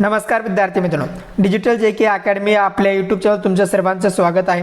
नमस्कार विद्यार्थी मित्रांनो. डिजिटल जे के अकॅडमी आपल्या यूट्यूब चॅनल तुमच्या सर्वांचं स्वागत आहे.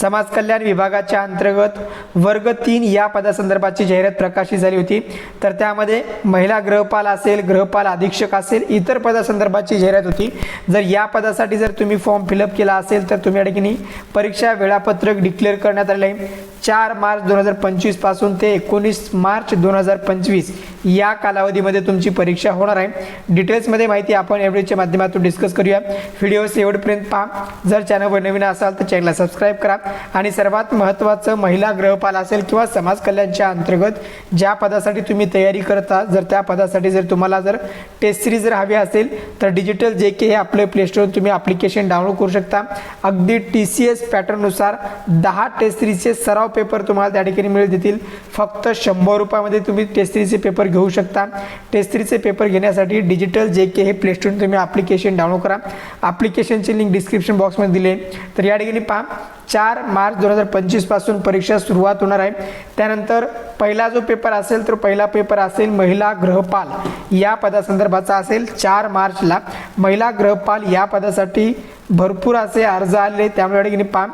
समाज कल्याण विभागाच्या अंतर्गत वर्ग तीन या पदासंदर्भाची जाहिरात प्रकाशित झाली होती. तर त्यामध्ये महिला गृहपाल असेल गृहपाल अधीक्षक असेल इतर पदासंदर्भाची जाहिरात होती. जर या पदासाठी जर तुम्ही फॉर्म फिलअप केला असेल तर तुम्ही या ठिकाणी परीक्षा वेळापत्रक डिक्लेअर करण्यात आले आहे. चार मार्च दोन हजार पंचवीसपासून ते एकोणीस मार्च दोन हजार पंचवीस या कालावधीमध्ये तुमची परीक्षा होणार आहे. डिटेल्समध्ये माहिती आपण या माध्यमातून डिस्कस करूया. व्हिडिओ शेवटपर्यंत पहा. जर चॅनलवर नवीन असाल तर चॅनलला सबस्क्राईब करा. आणि सर्वात महत्त्वाचं महिला ग्रहपाल असेल किंवा समाज कल्याणच्या अंतर्गत ज्या पदासाठी तुम्ही तयारी करता जर त्या पदासाठी जर तुम्हाला जर टेस्ट सिरीज जर हवी असेल तर डिजिटल जे के हे आपले प्लेस्टोर तुम्ही ॲप्लिकेशन डाउनलोड करू शकता. अगदी टी सी एस पॅटर्ननुसार दहा टेस्ट सिरीजचे सराव पेपर तुम्हाला त्या ठिकाणी मिळत देतील. फक्त शंभर रुपयामध्ये तुम्ही टेस्ट थ्रीचे पेपर घेऊ शकता. टेस्ट थ्रीचे पेपर घेण्यासाठी डिजिटल जे के हे प्लेस्टोर तुम्ही ॲप्लिकेशन डाउनलोड करा. ॲप्लिकेशनची लिंक डिस्क्रिप्शन बॉक्समध्ये दिले तर या ठिकाणी पहा चार मार्च दोन हजार पंचवीसपासून परीक्षा सुरुवात होणार आहे. त्यानंतर पहिला जो पेपर असेल तर पहिला पेपर असेल महिला ग्रहपाल. या पदासंदर्भाचा असेल. चार मार्चला महिला ग्रहपाल या पदासाठी भरपूर असे अर्ज आले त्यामुळे या ठिकाणी पहा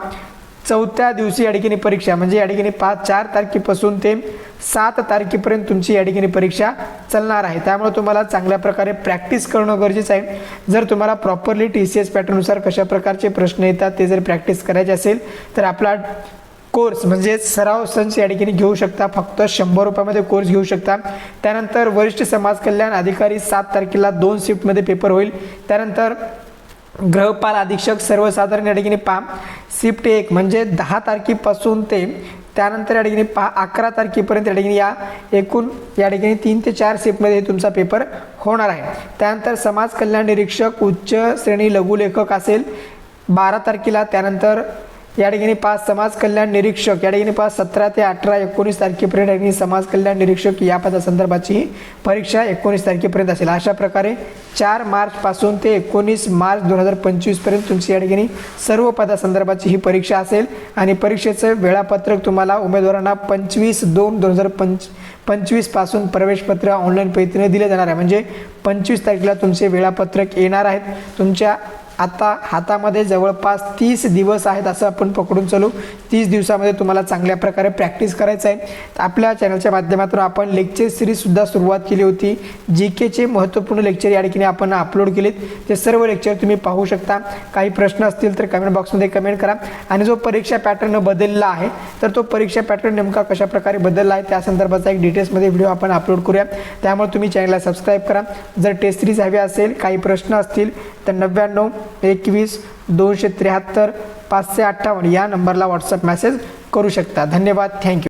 चौथ्या दिवशी या ठिकाणी परीक्षा म्हणजे या ठिकाणी पाच चार तारखेपासून ते सात तारखेपर्यंत तुमची या ठिकाणी परीक्षा चालणार आहे. त्यामुळे तुम्हाला चांगल्या प्रकारे प्रॅक्टिस करणं गरजेचं आहे. जर तुम्हाला प्रॉपरली टी सी एस पॅटर्ननुसार कशा प्रकारचे प्रश्न येतात ते जर प्रॅक्टिस करायचे असेल तर आपला कोर्स म्हणजे सराव संच या ठिकाणी घेऊ शकता. फक्त शंभर रुपयामध्ये कोर्स घेऊ शकता. त्यानंतर वरिष्ठ समाज कल्याण अधिकारी सात तारखेला दोन शिफ्टमध्ये पेपर होईल. त्यानंतर गृहपाल अधीक्षक सर्वसाधारण या ठिकाणी पहा. शिफ्ट एक म्हणजे दहा तारखेपासून ते त्यानंतर या ठिकाणी पहा अकरा तारखेपर्यंत या ठिकाणी या एकूण या ठिकाणी तीन ते चार शिफ्टमध्ये तुमचा पेपर होणार आहे. त्यानंतर समाज कल्याण निरीक्षक उच्च श्रेणी लघुलेखक असेल बारा तारखेला त्यानंतर या ठिकाणी पाच समाज कल्याण निरीक्षक या ठिकाणी पाच सतरा ते अठरा एकोणीस तारखेपर्यंत या ठिकाणी समाज कल्याण निरीक्षक या पदासंदर्भाची ही परीक्षा एकोणीस तारखेपर्यंत असेल. अशा प्रकारे चार मार्चपासून ते एकोणीस मार्च दोन हजार पंचवीसपर्यंत तुमची या ठिकाणी सर्व पदासंदर्भाची ही परीक्षा असेल. आणि परीक्षेचं वेळापत्रक तुम्हाला उमेदवारांना पंचवीस दोन दोन हजार पंच पंचवीसपासून प्रवेशपत्र ऑनलाईन पद्धतीने दिले जाणार आहे. म्हणजे पंचवीस तारखेला तुमचे वेळापत्रक येणार आहेत. तुमच्या आता हातामध्ये जवळपास तीस दिवस आहेत असं आपण पकडून चालू. तीस दिवसामध्ये तुम्हाला चांगल्या प्रकारे प्रॅक्टिस करायचं आहे. तर आपल्या चॅनलच्या माध्यमातून आपण लेक्चर सिरीजसुद्धा सुरुवात केली होती. जी केचे महत्त्वपूर्ण लेक्चर या ठिकाणी आपण अपलोड केलेत. ते सर्व लेक्चर तुम्ही पाहू शकता. काही प्रश्न असतील तर कमेंट बॉक्समध्ये कमेंट करा. आणि जो परीक्षा पॅटर्न बदलला आहे तर तो परीक्षा पॅटर्न नेमका कशा प्रकारे बदलला आहे त्या संदर्भाचा एक डिटेल्समध्ये व्हिडिओ आपण अपलोड करूया. त्यामुळे तुम्ही चॅनलला सबस्क्राईब करा. जर टेस्ट सिरीज हवी असेल काही प्रश्न असतील तर नव्याण्णव एकवीस दोनशे त्र्याहत्तर पाचशे अठ्ठावन्न या नंबरला व्हॉट्सअप मेसेज करू शकता. धन्यवाद. थँक्यू